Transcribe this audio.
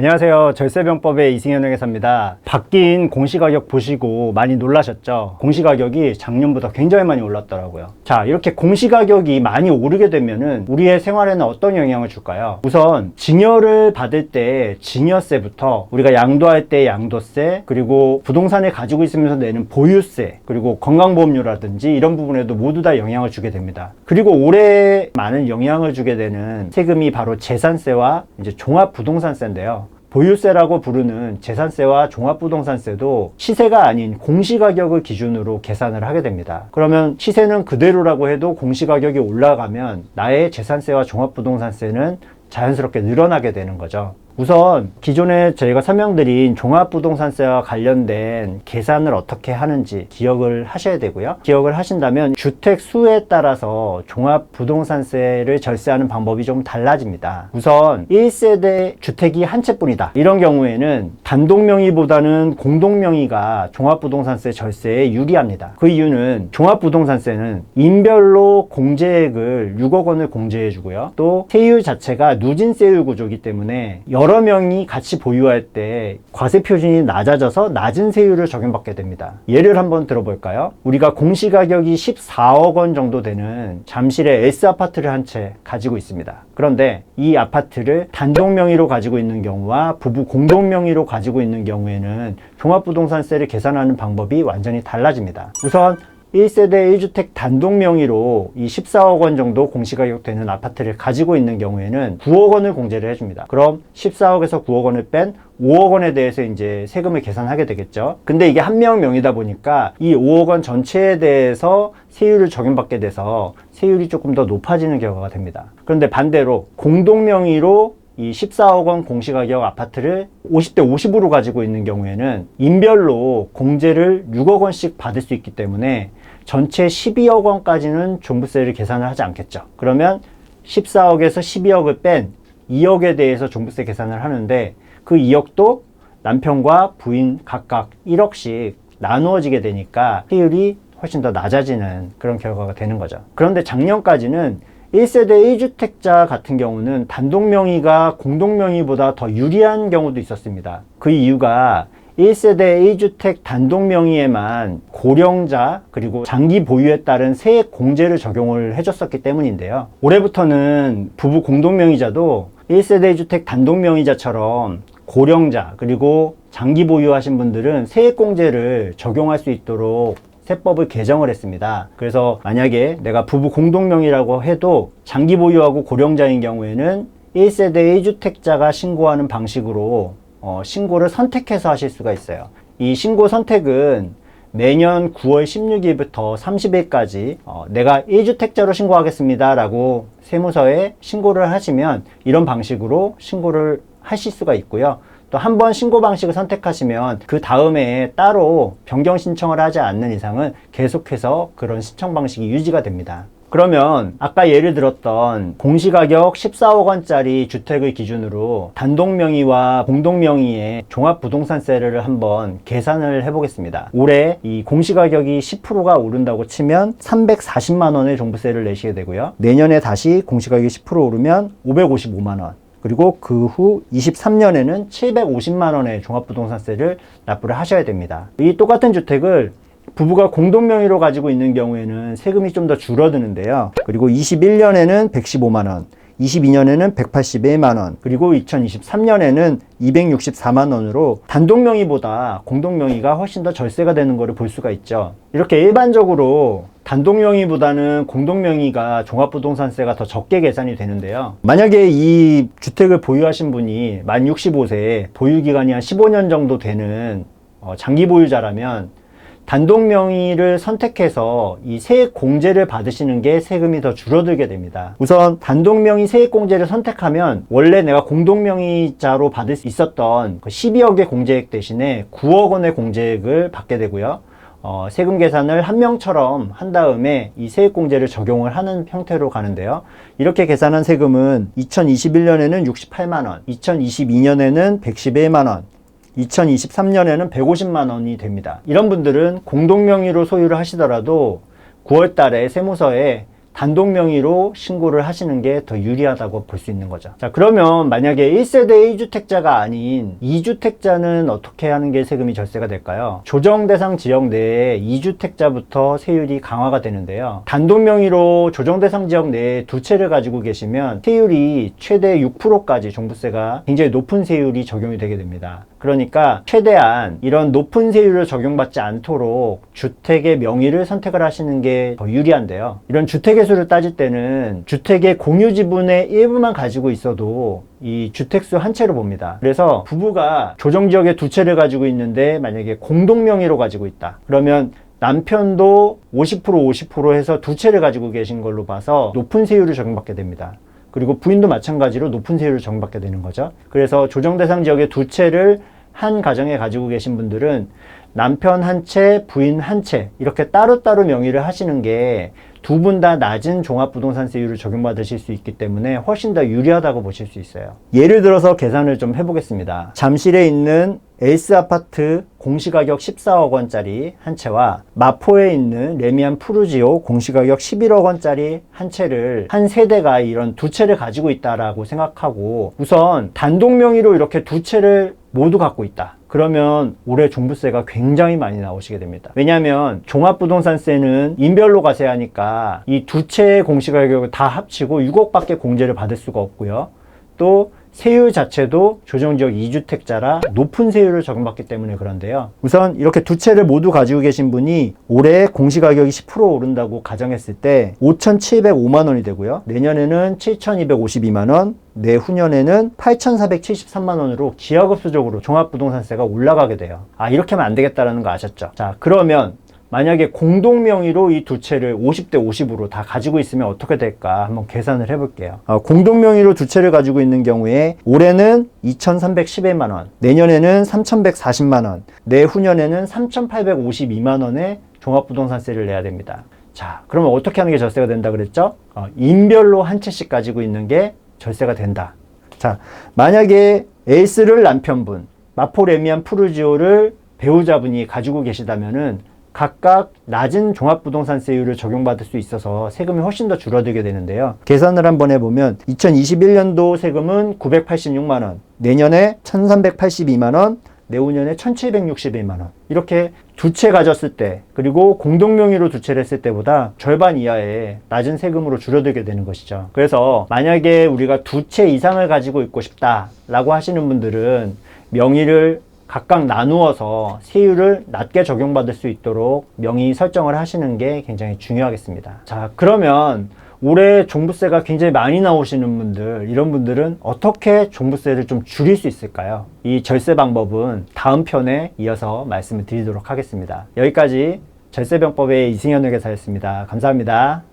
안녕하세요. 절세병법의 이승현 회계사입니다. 바뀐 공시가격 보시고 많이 놀라셨죠? 공시가격이 작년보다 굉장히 많이 올랐더라고요. 자, 이렇게 공시가격이 많이 오르게 되면은 우리의 생활에는 어떤 영향을 줄까요? 우선 증여를 받을 때 증여세부터 우리가 양도할 때 양도세, 그리고 부동산을 가지고 있으면서 내는 보유세, 그리고 건강보험료라든지 이런 부분에도 모두 다 영향을 주게 됩니다. 그리고 올해 많은 영향을 주게 되는 세금이 바로 재산세와 이제 종합부동산세인데요. 보유세라고 부르는 재산세와 종합부동산세도 시세가 아닌 공시가격을 기준으로 계산을 하게 됩니다. 그러면 시세는 그대로라고 해도 공시가격이 올라가면 나의 재산세와 종합부동산세는 자연스럽게 늘어나게 되는 거죠. 우선 기존에 저희가 설명드린 종합부동산세와 관련된 계산을 어떻게 하는지 기억을 하셔야 되고요. 기억을 하신다면 주택 수에 따라서 종합부동산세를 절세하는 방법이 좀 달라집니다. 우선 1세대 주택이 한 채뿐이다. 이런 경우에는 단독명의보다는 공동명의가 종합부동산세 절세에 유리합니다. 그 이유는 종합부동산세는 인별로 공제액을 6억 원을 공제해 주고요. 또 세율 자체가 누진세율 구조이기 때문에 여러 명이 같이 보유할 때 과세 표준이 낮아져서 낮은 세율을 적용받게 됩니다. 예를 한번 들어볼까요? 우리가 공시가격이 14억 원 정도 되는 잠실의 S 아파트를 한 채 가지고 있습니다. 그런데 이 아파트를 단독 명의로 가지고 있는 경우와 부부 공동 명의로 가지고 있는 경우에는 종합부동산세를 계산하는 방법이 완전히 달라집니다. 우선 1세대 1주택 단독 명의로 이 14억 원 정도 공시가격 되는 아파트를 가지고 있는 경우에는 9억 원을 공제를 해줍니다. 그럼 14억에서 9억 원을 뺀 5억 원에 대해서 이제 세금을 계산하게 되겠죠. 근데 이게 한 명 명이다 보니까 이 5억 원 전체에 대해서 세율을 적용받게 돼서 세율이 조금 더 높아지는 결과가 됩니다. 그런데 반대로 공동 명의로 이 14억 원 공시가격 아파트를 50대 50으로 가지고 있는 경우에는 인별로 공제를 6억 원씩 받을 수 있기 때문에 전체 12억 원까지는 종부세를 계산을 하지 않겠죠. 그러면 14억에서 12억을 뺀 2억에 대해서 종부세 계산을 하는데 그 2억도 남편과 부인 각각 1억씩 나누어지게 되니까 세율이 훨씬 더 낮아지는 그런 결과가 되는 거죠. 그런데 작년까지는 1세대 1주택자 같은 경우는 단독 명의가 공동 명의보다 더 유리한 경우도 있었습니다. 그 이유가 1세대 1주택 단독 명의에만 고령자 그리고 장기 보유에 따른 세액 공제를 적용을 해줬었기 때문인데요. 올해부터는 부부 공동 명의자도 1세대 1주택 단독 명의자처럼 고령자 그리고 장기 보유하신 분들은 세액 공제를 적용할 수 있도록 세법을 개정을 했습니다. 그래서 만약에 내가 부부 공동명의라고 해도 장기 보유하고 고령자인 경우에는 1세대 1주택자가 신고하는 방식으로 어, 신고를 선택해서 하실 수가 있어요. 이 신고 선택은 매년 9월 16일부터 30일까지 어, 내가 1주택자로 신고하겠습니다 라고 세무서에 신고를 하시면 이런 방식으로 신고를 하실 수가 있고요. 또 한 번 신고 방식을 선택하시면 그 다음에 따로 변경 신청을 하지 않는 이상은 계속해서 그런 신청 방식이 유지가 됩니다. 그러면 아까 예를 들었던 공시가격 14억 원짜리 주택을 기준으로 단독 명의와 공동 명의의 종합 부동산세를 한번 계산을 해보겠습니다. 올해 이 공시가격이 10%가 오른다고 치면 340만 원의 종부세를 내시게 되고요. 내년에 다시 공시가격이 10% 오르면 555만 원. 그리고 그 후 23년에는 750만 원의 종합부동산세를 납부를 하셔야 됩니다. 이 똑같은 주택을 부부가 공동 명의로 가지고 있는 경우에는 세금이 좀 더 줄어드는데요. 그리고 21년에는 115만 원, 22년에는 181만 원, 그리고 2023년에는 264만 원으로 단독 명의보다 공동 명의가 훨씬 더 절세가 되는 것을 볼 수가 있죠. 이렇게 일반적으로 단독 명의보다는 공동 명의가 종합부동산세가 더 적게 계산이 되는데요. 만약에 이 주택을 보유하신 분이 만 65세, 보유 기간이 한 15년 정도 되는 어, 장기 보유자라면 단독 명의를 선택해서 이 세액 공제를 받으시는 게 세금이 더 줄어들게 됩니다. 우선 단독 명의 세액 공제를 선택하면 원래 내가 공동 명의자로 받을 수 있었던 그 12억의 공제액 대신에 9억 원의 공제액을 받게 되고요. 어, 세금 계산을 한 명처럼 한 다음에 이 세액 공제를 적용을 하는 형태로 가는데요. 이렇게 계산한 세금은 2021년에는 68만 원, 2022년에는 111만 원, 2023년에는 150만 원이 됩니다. 이런 분들은 공동 명의로 소유를 하시더라도 9월 달에 세무서에 단독 명의로 신고를 하시는 게 더 유리하다고 볼 수 있는 거죠. 자, 그러면 만약에 1세대 1주택자가 아닌 2주택자는 어떻게 하는 게 세금이 절세가 될까요? 조정 대상 지역 내에 2주택자부터 세율이 강화가 되는데요. 단독 명의로 조정 대상 지역 내에 두 채를 가지고 계시면 세율이 최대 6%까지 종부세가 굉장히 높은 세율이 적용이 되게 됩니다. 그러니까 최대한 이런 높은 세율을 적용받지 않도록 주택의 명의를 선택을 하시는 게 더 유리한데요. 이런 주택의 수를 따질 때는 주택의 공유 지분의 일부만 가지고 있어도 이 주택수 한 채로 봅니다. 그래서 부부가 조정 지역에 두 채를 가지고 있는데 만약에 공동 명의로 가지고 있다. 그러면 남편도 50% 50% 해서 두 채를 가지고 계신 걸로 봐서 높은 세율을 적용받게 됩니다. 그리고 부인도 마찬가지로 높은 세율을 적용받게 되는 거죠. 그래서 조정 대상 지역의 두 채를 한 가정에 가지고 계신 분들은 남편 한 채, 부인 한 채 이렇게 따로따로 명의를 하시는 게 두 분 다 낮은 종합부동산세율을 적용받으실 수 있기 때문에 훨씬 더 유리하다고 보실 수 있어요. 예를 들어서 계산을 좀 해보겠습니다. 잠실에 있는 에이스 아파트 공시가격 14억 원짜리 한 채와 마포에 있는 레미안 푸르지오 공시가격 11억 원짜리 한 채를 한 세대가 이런 두 채를 가지고 있다라고 생각하고 우선 단독 명의로 이렇게 두 채를 모두 갖고 있다. 그러면 올해 종부세가 굉장히 많이 나오시게 됩니다. 왜냐하면 종합부동산세는 인별로 가세하니까 이 두 채의 공시가격을 다 합치고 6억밖에 공제를 받을 수가 없고요. 또 세율 자체도 조정지역 2주택자라 높은 세율을 적용받기 때문에 그런데요. 우선 이렇게 두 채를 모두 가지고 계신 분이 올해 공시가격이 10% 오른다고 가정했을 때 5,705만 원이 되고요. 내년에는 7,252만 원, 내후년에는 8,473만 원으로 기하급수적으로 종합부동산세가 올라가게 돼요. 아 이렇게 하면 안 되겠다라는 거 아셨죠? 자 그러면 만약에 공동 명의로 이 두 채를 50대 50으로 다 가지고 있으면 어떻게 될까 한번 계산을 해볼게요. 어, 공동 명의로 두 채를 가지고 있는 경우에 올해는 2,311만 원, 내년에는 3,140만 원, 내후년에는 3,852만 원의 종합부동산세를 내야 됩니다. 자, 그러면 어떻게 하는 게 절세가 된다 그랬죠? 어, 인별로 한 채씩 가지고 있는 게 절세가 된다. 자, 만약에 에이스를 남편분, 마포 레미안 푸르지오를 배우자분이 가지고 계시다면은 각각 낮은 종합부동산세율을 적용받을 수 있어서 세금이 훨씬 더 줄어들게 되는데요. 계산을 한번 해보면 2021년도 세금은 986만 원, 내년에 1382만 원, 내후년에 1761만 원. 이렇게 두 채 가졌을 때, 그리고 공동명의로 두 채를 했을 때보다 절반 이하의 낮은 세금으로 줄어들게 되는 것이죠. 그래서 만약에 우리가 두 채 이상을 가지고 있고 싶다라고 하시는 분들은 명의를 각각 나누어서 세율을 낮게 적용받을 수 있도록 명의 설정을 하시는 게 굉장히 중요하겠습니다. 자, 그러면 올해 종부세가 굉장히 많이 나오시는 분들, 이런 분들은 어떻게 종부세를 좀 줄일 수 있을까요? 이 절세 방법은 다음 편에 이어서 말씀을 드리도록 하겠습니다. 여기까지 절세병법의 이승현 회계사였습니다. 감사합니다.